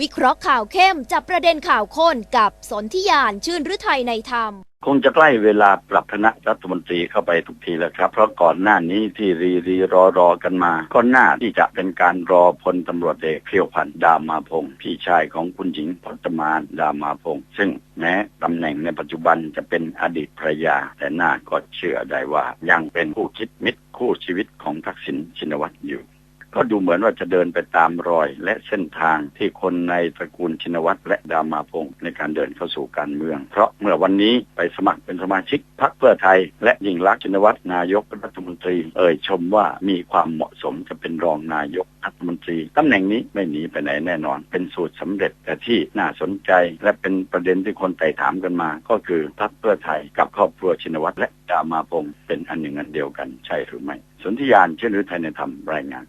วิเคราะห์ข่าวเข้มจับประเด็นข่าวข้นกับสนธิยานชื่นฤทัยในธรรม คงจะใกล้เวลาปรับคณะรัฐมนตรีเข้าไปทุกทีแล้วครับ เพราะก่อนหน้านี้ที่รีรีรอรอกันมา ก็น่าที่จะเป็นการรอพลตำรวจเอกเพียวพันธ์ดามาพงศ์พี่ชายของคุณหญิงพจมานดามาพงศ์ซึ่งแม้ตำแหน่งในปัจจุบันจะเป็นอดีตภรรยา แต่น่าก็เชื่อได้ว่ายังเป็นผู้คิดมิตรคู่ชีวิตของทักษิณชินวัตรอยู่ ก็ดูเหมือนว่าจะเดินไปตามรอย และเส้นทางที่คนในตระกูลชินวัตรและดามาพงศ์ในการเดินเข้าสู่การเมือง เพราะเมื่อวันนี้ไปสมัครเป็นสมาชิกพรรคเพื่อไทย และยิ่งรักษณ์ชินวัตรนายกรัฐมนตรี เอ่ยชมว่ามีความเหมาะสมจะเป็นรองนายกรัฐมนตรีตำแหน่งนี้ไม่หนีไปไหนแน่นอน เป็นสูตรสำเร็จแต่ที่น่าสนใจ และเป็นประเด็นที่คนไต่ถามกันมา ก็คือพรรคเพื่อไทยกับครอบครัวชินวัตรและดามาพงศ์เป็นอันหนึ่งอันเดียวกันใช่หรือไม่สนธิยานเชื่อหรือไทยในธรรมรายงาน